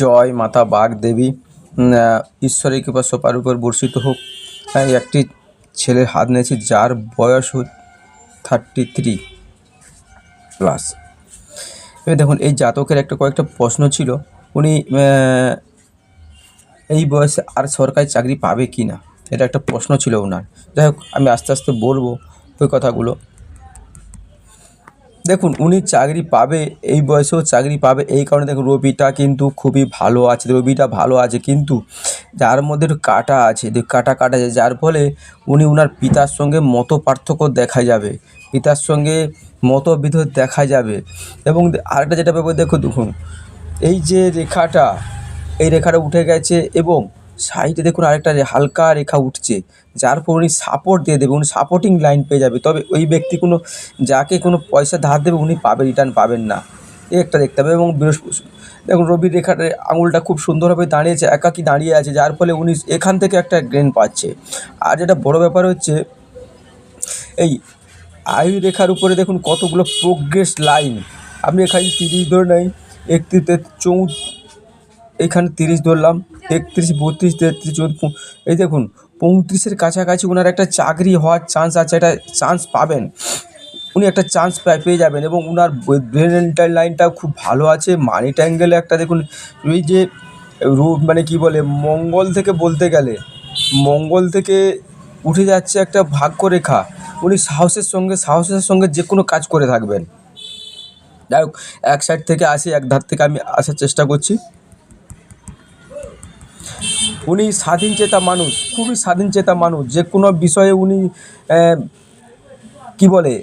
জয় মাতা বাগ দেবী ঈশ্বরের কৃপা সবার উপর বর্ষিত হোক। হ্যাঁ, একটি ছেলের হাত নিয়েছি যার বয়স থার্টি থ্রি প্লাস এবার দেখুন এই জাতকের একটা কয়েকটা প্রশ্ন ছিল উনি এই বয়সে আর সরকারি চাকরি পাবে কি না এটা একটা প্রশ্ন ছিল ওনার। যাই হোক আমি আস্তে আস্তে বলব ওই কথাগুলো। দেখুন, উনি চাকরি পাবে, এই বয়সেও চাকরি পাবে, এই কারণে দেখুন, রবিটা কিন্তু খুবই ভালো আছে, রবিটা ভালো আছে, কিন্তু যার মধ্যে একটু কাটা আছে কাটা কাটা আছে, যার ফলে উনি উনার পিতার সঙ্গে মত পার্থক্য দেখা যাবে, পিতার সঙ্গে মতবিরোধ দেখা যাবে। এবং আরেকটা যেটা ব্যাপার দেখো দেখুন, এই যে রেখাটা, এই রেখাটা উঠে গেছে এবং সাইডে দেখুন আরেকটা হালকা রেখা উঠছে। যার ফলে উনি সাপোর্ট দিয়ে দেবে, উনি সাপোর্টিং লাইন পেয়ে যাবে। তবে ওই ব্যক্তি কোনো যাকে কোনো পয়সা ধার দেবে, উনি পাবে রিটার্ন পাবেন না। একটা দেখতে হবে। এবং বৃহস্পতি দেখুন রবির রেখাটা আঙুলটা খুব সুন্দরভাবে দাঁড়িয়েছে, একাকি দাঁড়িয়ে আছে, যার ফলে উনি এখান থেকে একটা গ্রেন পাচ্ছে। আর যেটা বড় ব্যাপার হচ্ছে, এই আয়ু রেখার উপরে দেখুন কতগুলো প্রোগ্রেস লাইন আপনি এখানে তিরিশ ধরে নেই একত্রিশ চৌ এখানে তিরিশ ধরলাম। একত্রিশ বত্রিশ, তেত্রিশ, চৌত্রিশ এই দেখুন, পঁয়ত্রিশের কাছাকাছি ওনার একটা চাকরি হওয়ার চান্স আছে, একটা চান্স পাবেন। উনি একটা চান্স পেয়ে যাবেন এবং ওনার ব্রেন লাইনটাও খুব ভালো আছে। মানি ট্যাঙ্গেলে একটা দেখুন ওই যে মানে কি বলে, মঙ্গল থেকে বলতে গেলে, মঙ্গল থেকে উঠে যাচ্ছে একটা ভাগ্যরেখা। উনি সাহসের সঙ্গে সাহসের সঙ্গে যে কোনো কাজ করে থাকবেন। যাই হোক, এক সাইড থেকে আসি, এক ধার থেকে আমি আসার চেষ্টা করছি। উনি স্বাধীন চেতা মানুষ, খুবই স্বাধীন চেতা মানুষ। যে কোনো বিষয়ে উনি কি বলে,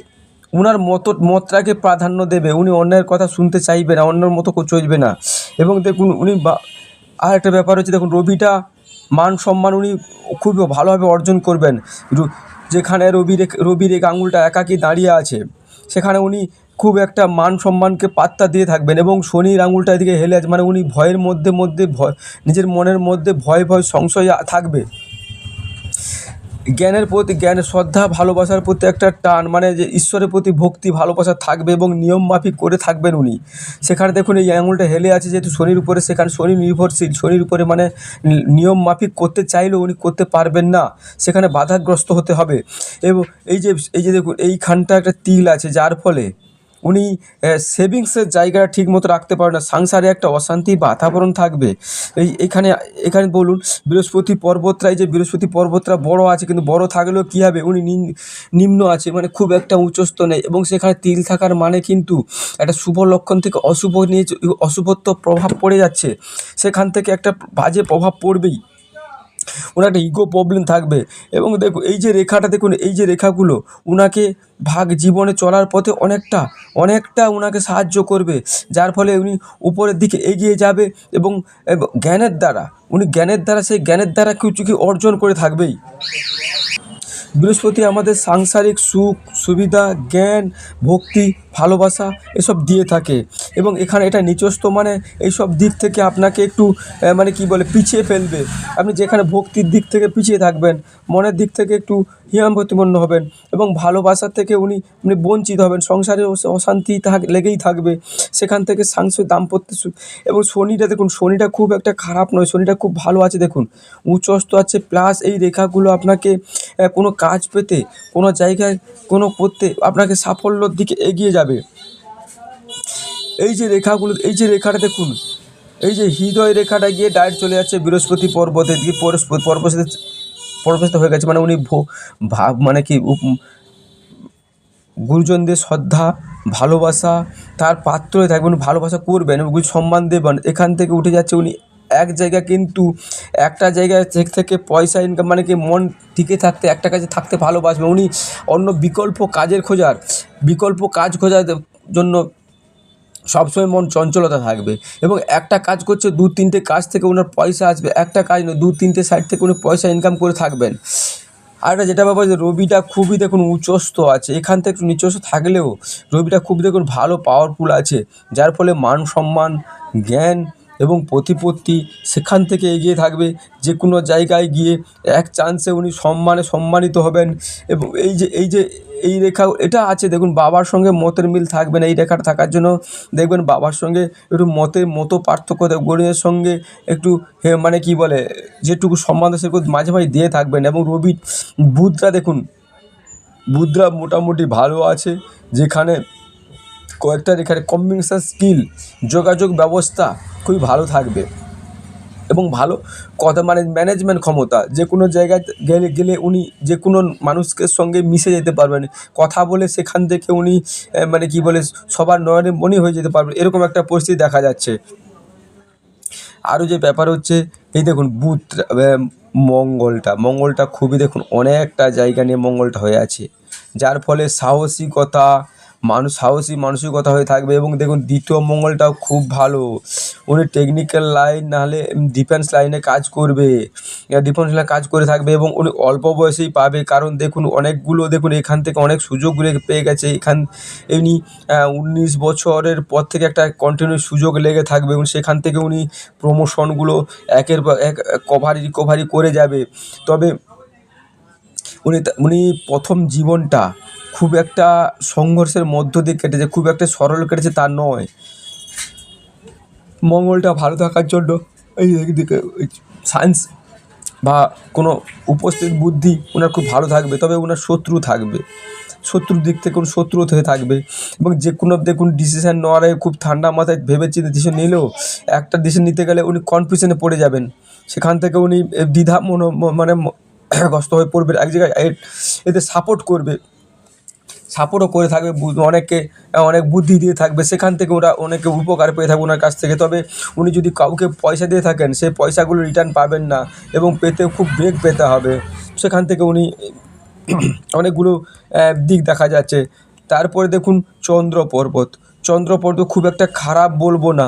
উনার মত, মতটাকে প্রাধান্য দেবে, উনি অন্যের কথা শুনতে চাইবে না, অন্যের মতো চলবে না। এবং দেখুন, উনি আর একটা ব্যাপার হচ্ছে, দেখুন, রবিটা মান সম্মান উনি খুব ভালোভাবে অর্জন করবেন। যেখানে রবি রবি রেখ আঙুলটা একাকি দাঁড়িয়ে আছে, সেখানে উনি খুব একটা মান সম্মানকে পাত্তা দিয়ে থাকবেন এবং শনির আঙুলটা এদিকে হেলে আছে মানে উনি ভয়ের মধ্যে মধ্যে ভয়, নিজের মনের মধ্যে ভয় ভয় সংশয় থাকবে। জ্ঞানের প্রতি জ্ঞানের শ্রদ্ধা, ভালোবাসার প্রতি একটা টান মানে যে ঈশ্বরের প্রতি ভক্তি, ভালোবাসা থাকবে এবং নিয়ম মাফিক করে থাকবেন উনি। সেখানে দেখুন এই আঙুলটা হেলে আছে, যেহেতু শনির উপরে, সেখানে শনি নির্ভরশীল, শনির উপরে মানে নিয়ম মাফিক করতে চাইলেও উনি করতে পারবেন না, সেখানে বাধাগ্রস্ত হতে হবে। এবং এই যে এই যে দেখুন, এইখানটা একটা তিল আছে, যার ফলে উনি সেভিংসের জায়গাটা ঠিক মতো রাখতে পারেন না, সংসারে একটা অশান্তি বাতাবরণ থাকবে। এই, এখানে এখানে বলুন, বৃহস্পতি পর্বতরা এই যে বৃহস্পতি পর্বতরা বড় আছে, কিন্তু বড় থাকলেও কী হবে? উনি নিম- নিম্ন আছে মানে খুব একটা উচ্চস্থ নেই এবং সেখানে তিল থাকার মানে কিন্তু একটা শুভ লক্ষণ থেকে অশুভ নিয়ে, অশুভত্ব প্রভাব পড়ে যাচ্ছে। সেখান থেকে একটা বাজে প্রভাব পড়বেই। ওনার একটা ইগো প্রবলেম থাকবে। এবং দেখুন এই যে রেখাটা দেখুন, এই যে রেখাগুলো ওনাকে ভাগ জীবনে চলার পথে অনেকটা অনেকটা ওনাকে সাহায্য করবে। যার ফলে উনি উপরের দিকে এগিয়ে যাবে এবং জ্ঞানের দ্বারা, উনি জ্ঞানের দ্বারা, সেই জ্ঞানের দ্বারা কিছু কি অর্জন করে থাকবেই। বৃহস্পতি আমাদের সাংসারিক সুখ, সুবিধা, জ্ঞান, ভক্তি, ভালোবাসা, এসব দিয়ে থাকে। এবং এখানে এটা নিচস্থ মানে এইসব দিক থেকে আপনাকে একটু মানে কি বলে, পিছিয়ে ফেলবে। আপনি যেখানে ভক্তির দিক থেকে পিছিয়ে থাকবেন, মনের দিক থেকে একটু হিয়াম প্রতিপন্ন হবেন এবং ভালোবাসার থেকে উনি উনি বঞ্চিত হবেন। সংসারে অশান্তি থাক, লেগেই থাকবে। সেখান থেকে সাংসারিক দাম্পত্য এবং শনিটা দেখুন, শনিটা খুব একটা খারাপ নয়, শনিটা খুব ভালো আছে দেখুন। উচ্চস্থ আছে প্লাস এই রেখাগুলো আপনাকে কোনো কাজ পেতে, কোনো জায়গায় কোনো করতে আপনাকে সাফল্যর দিকে এগিয়ে যাবে। এই যে রেখাগুলো, এই যে রেখাটা দেখুন, এই যে হৃদয় রেখাটা গিয়ে ডাইরেক্ট চলে যাচ্ছে বৃহস্পতি দিকে পরস্প- পর্বতে পর্বত হয়ে গেছে। মানে উনি ভাব মানে কি গুরুজনদের শ্রদ্ধা, ভালোবাসা, তার পাত্র হয়ে থাকবেন ভালোবাসা করবেন এবং সম্মান দেবেন। এখান থেকে উঠে যাচ্ছে উনি এক জায়গা কিন্তু একটা জায়গায় থেকে থেকে পয়সা ইনকাম মানে কি মন টিকে থাকতে, একটা কাজে থাকতে ভালোবাসবে। উনি অন্য বিকল্প কাজের খোঁজার, বিকল্প কাজ খোঁজার জন্য সবসময় মন চঞ্চলতা থাকবে এবং একটা কাজ করছে, দু তিনটে কাজ থেকে ওনার পয়সা আসবে, একটা কাজ নয়, দু তিনটে সাইড থেকে উনি পয়সা ইনকাম করে থাকবেন। আর একটা যেটা ব্যাপার যে রবিটা খুবই দেখুন উচ্চস্থ আছে, এখান থেকে একটু নিচস্থ থাকলেও রবিটা খুব দেখুন ভালো পাওয়ারফুল আছে, যার ফলে মান সম্মান, জ্ঞান এবং প্রতিপত্তি সেখান থেকে এগিয়ে থাকবে। যে কোনো জায়গায় গিয়ে এক চান্সে উনি সম্মানে সম্মানিত হবেন। এবং এই যে এই যে, এই রেখা, এটা আছে। দেখুন, বাবার সঙ্গে মতের মিল থাকবে না এই রেখাটা থাকার জন্য। দেখবেন, বাবার সঙ্গে একটু মতের মতো পার্থক্য গণিতের সঙ্গে একটু মানে কী বলে, যেটুকু সম্মান সেটুকু মাঝে মাঝে দিয়ে থাকবেন। এবং রবি বুধরা দেখুন বুধরা মোটামুটি ভালো আছে। যেখানে কয়েকটা এখানে কম্বিনেশান স্কিল যোগাযোগ ব্যবস্থা খুবই ভালো থাকবে। এবং ভালো কথা মানে ম্যানেজমেন্ট ক্ষমতা যে কোনো জায়গায় গেলে গেলে উনি যে কোনো মানুষকে সঙ্গে মিশে যেতে পারবেন। কথা বলে সেখান থেকে উনি মানে কী বলে সবার নয়নে মনে হয়ে যেতে পারবেন। এরকম একটা পরিস্থিতি দেখা যাচ্ছে। আরও যে ব্যাপার হচ্ছে এই দেখুন আহ, মঙ্গলটা। মঙ্গলটা খুবই দেখুন অনেকটা জায়গা নিয়ে মঙ্গলটা হয়ে আছে। যার ফলে সাহসিকতা মানুষ সাহসী মানসিকতা হয়ে থাকবে এবং দেখুন দ্বিতীয় মঙ্গলটাও খুব ভালো। উনি টেকনিক্যাল লাইন নাহলে ডিফেন্স লাইনে কাজ করবে। ডিফেন্স লাইনে কাজ করে থাকবে এবং উনি অল্প বয়সেই পাবে। কারণ দেখুন অনেকগুলো দেখুন এখান থেকে অনেক সুযোগগুলো পেয়ে গেছে। এখান এমনি উনিশ বছরের পর থেকে একটা কন্টিনিউ সুযোগ লেগে থাকবে। এবং সেখান থেকে উনি প্রমোশনগুলো একের পর এক কভারি রিকভারি করে যাবে। তবে উনি উনি প্রথম জীবনটা খুব একটা সংঘর্ষের মধ্য দিয়ে কেটেছে, খুব একটা সরল কেটেছে তা নয়। মঙ্গলটা ভালো থাকার জন্য এই দিকে সায়েন্স বা কোনো উপস্থিত বুদ্ধি ওনার খুব ভালো থাকবে, তবে ওনার শত্রু থাকবে। শত্রুর দিক থেকে কোনো শত্রু হয়ে থাকবে এবং যে কোনো দেখুন ডিসিশান নেওয়ার খুব ঠান্ডা মাথায় ভেবে চিন্তে ডিসিশন নিলেও একটা ডিসিশন নিতে গেলে উনি কনফিউশনে পড়ে যাবেন। সেখান থেকে উনি দ্বিধা মনো মানে গ্রস্ত হয়ে পড়বেন। এক জায়গায় এতে সাপোর্ট করবে। সাপোর্টও করে থাকবে অনেককে, অনেক বুদ্ধি দিয়ে থাকবে, সেখান থেকে ওরা অনেকে উপকার পেয়ে থাকবে ওনার কাছ থেকে। তবে উনি যদি কাউকে পয়সা দিয়ে থাকেন সেই পয়সাগুলো রিটার্ন পাবেন না এবং পেতে খুব ব্রেক পেতে হবে। সেখান থেকে উনি অনেকগুলো দিক দেখা যাচ্ছে। তারপরে দেখুন চন্দ্র পর্বত। চন্দ্র পর্বত খুব একটা খারাপ বলব না।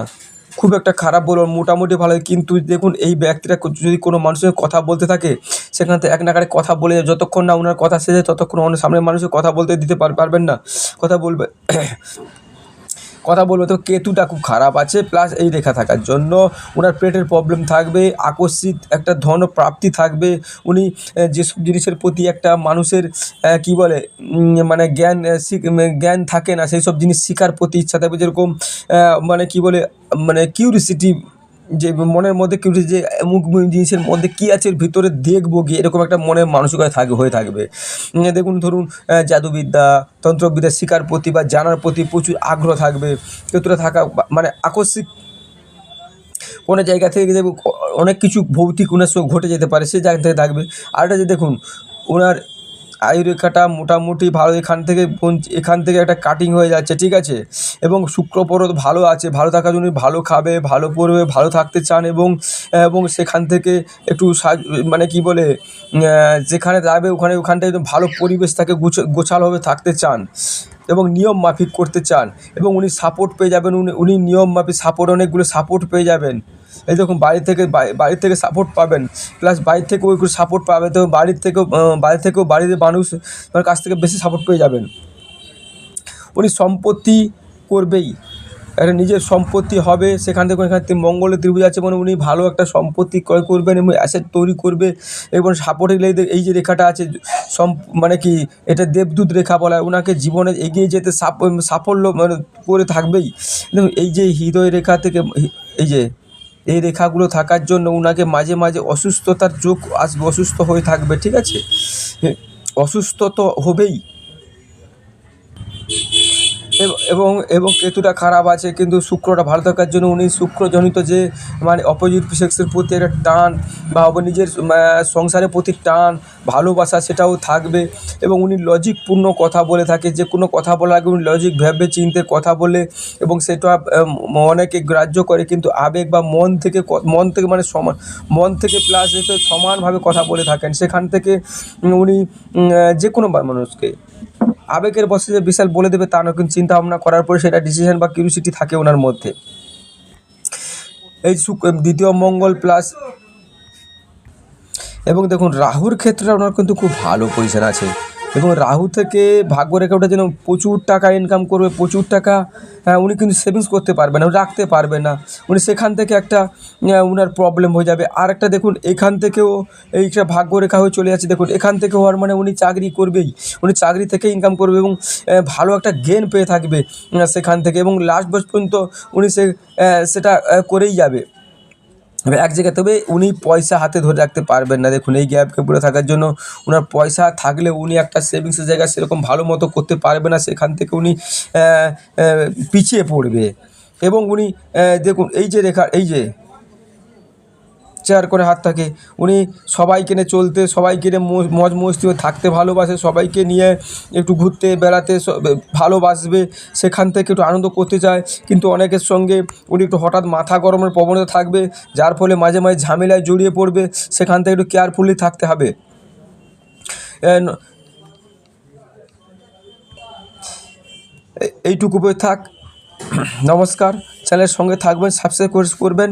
খুব একটা খারাপ বলব মোটামুটি ভালো। কিন্তু দেখুন এই ব্যক্তিরা যদি কোনো মানুষের কথা বলতে থাকে সেখান থেকে এক নাগারে কথা বলে যতক্ষণ না ওনার কথা শেষ ততক্ষণ অন্য সামনের মানুষের কথা বলতে দিতে পার- পারবেন না। কথা বলবে। কথা বলবে তো কেতুটা খুব খারাপ আছে। প্লাস এই রেখা থাকার জন্য ওনার পেটের প্রবলেম থাকবে, আকস্মিক একটা ধন প্রাপ্তি থাকবে। উনি যেসব জিনিসের প্রতি একটা মানুষের কি বলে মানে জ্ঞান জ্ঞান থাকে না, সেই সব জিনিস শেখার প্রতি ইচ্ছা থাকবে। যেরকম মানে কি বলে মানে কিউরিসিটি যে মনের মধ্যে কেউ যে অমুক জিনিসের মধ্যে কী আছে ভিতরে দেখব গিয়ে এরকম একটা মনের মানসিকতা থাকবে হয়ে থাকবে। দেখুন, ধরুন জাদুবিদ্যা, তন্ত্রবিদ্যা, শিকার প্রতি বা জানার প্রতি প্রচুর আগ্রহ থাকবে। কেতুটা থাকা মানে আকস্মিক কোনো জায়গা থেকে অনেক কিছু ভৌতিক ওনার সঙ্গে ঘটে যেতে পারে, সে জায়গা থেকে থাকবে আরেকটা যে দেখুন, ওনার আয়ুরেখাটা মোটামুটি ভালো, এখান থেকে এখান থেকে একটা কাটিং হয়ে যাচ্ছে, ঠিক আছে? এবং শুক্রপরত ভালো আছে, ভালো থাকার জন্য ভালো খাবে, ভালো পড়বে, ভালো থাকতে চান এবং এবং সেখান থেকে একটু মানে কি বলে যেখানে যাবে ওখানে, ওখানটায় ভালো পরিবেশ থাকে, গুছ- গোছালোভাবে থাকতে চান এবং নিয়ম মাফিক করতে চান এবং উনি সাপোর্ট পেয়ে যাবেন, উনি উনি নিয়ম মাফিক সাপোর্ট অনেকগুলো সাপোর্ট পেয়ে যাবেন। এই দেখুন, বাড়ি থেকে বাড়ি- থেকে সাপোর্ট পাবেন। প্লাস বাড়ি থেকেও একটু সাপোর্ট পাবে। তো বাড়ির থেকেও বাড়ি থেকেও বাড়ির মানুষ ওনার কাছ থেকে বেশি সাপোর্ট পেয়ে যাবেন। উনি সম্পত্তি করবেই। একটা নিজের সম্পত্তি হবে, সেখান থেকে এখান থেকে মঙ্গলের ত্রিভুজ আছে মানে উনি ভালো একটা সম্পত্তি ক্রয় করবেন, এবং অ্যাসেট তৈরি করবে, এবং সাপোর্টের এই যে রেখাটা আছে, সম মানে কি, এটা দেবদূত রেখা বলা হয়। ওনাকে জীবনে এগিয়ে যেতে সাফ- সাফল্য মানে করে থাকবেই। এই যে হৃদয় রেখা থেকে, এই যে এই রেখাগুলো থাকার জন্য ওনাকে মাঝে মাঝে অসুস্থতার চোখ আসবে অসুস্থ হয়ে থাকবে, ঠিক আছে? অসুস্থ তো হবেই। এব- এবং কেতুটা খারাপ আছে, কিন্তু শুক্রটা ভালো থাকার জন্য উনি শুক্রজনিত যে মানে অপোজিট সেক্সের প্রতি একটা টান বা নিজের সংসারের প্রতি টান, ভালোবাসা সেটাও থাকবে। এবং উনি লজিকপূর্ণ কথা বলে থাকে, যে কোনো কথা বলার আগে উনি লজিক, ভেবে চিনতে কথা বলে, এবং সেটা অনেকে গ্রাহ্য করে, কিন্তু আবেগ বা মন থেকে মন থেকে মানে সমান, মন থেকে প্লাস সমানভাবে কথা বলে থাকেন। সেখান থেকে উনি যে কোনো মানুষকে আবেগের বসে যে বিশাল বলে দেবে তা না কিন্তু চিন্তা ভাবনা করার পরে সেটা ডিসিশন বা কিউরিসিটি থাকে ওনার মধ্যে। এই দ্বিতীয় মঙ্গল প্লাস এবং দেখুন, রাহুর ক্ষেত্রে ওনার কিন্তু খুব ভালো পজিশন আছে। এবং রাহু থেকে ভাগ্যরেখা ওঠার জন্য প্রচুর টাকা ইনকাম করবে প্রচুর টাকা হ্যাঁ, উনি কিন্তু সেভিংস করতে পারবেন না রাখতে পারবেন না। উনি সেখান থেকে একটা আহ, উনার প্রবলেম হয়ে যাবে। আর একটা দেখুন এখান থেকেও এইটা ভাগ্যরেখা হয়ে চলে যাচ্ছে। দেখুন এখান থেকে হওয়ার মানে উনি চাকরি করবেই। উনি চাকরি থেকে ইনকাম করবে এবং ভালো একটা গেন পেয়ে থাকবে সেখান থেকে এবং লাস্ট বয়স পর্যন্ত উনি সে সেটা করেই যাবে। এবার এক জায়গায়, তবে উনি পয়সা হাতে ধরে রাখতে পারবেন না। দেখুন, এই গ্যাপকে পড়ে থাকার জন্য ওনার পয়সা থাকলে উনি একটা সেভিংসের জায়গা সেরকম ভালো মতো করতে পারবে না। সেখান থেকে উনি পিছিয়ে পড়বে। এবং উনি দেখুন, এই যে রেখা, এই যে চেয়ার করে হাত থাকে। উনি সবাইকে নিয়ে চলতে সবাইকে নিয়ে মজ মস্তি থাকতে ভালোবাসে, সবাইকে নিয়ে একটু ঘুরতে, বেড়াতে ভালোবাসবে, সেখান থেকে একটু আনন্দ করতে চায় কিন্তু অনেকের সঙ্গে উনি একটু হঠাৎ মাথা গরমের প্রবণতা থাকবে, যার ফলে মাঝে মাঝে ঝামেলায় জড়িয়ে পড়বে, সেখান থেকে একটু কেয়ারফুলি থাকতে হবে। এইটুকু থাক। নমস্কার। চ্যানেলের সঙ্গে থাকবেন সাবস্ক্রাইব করবেন।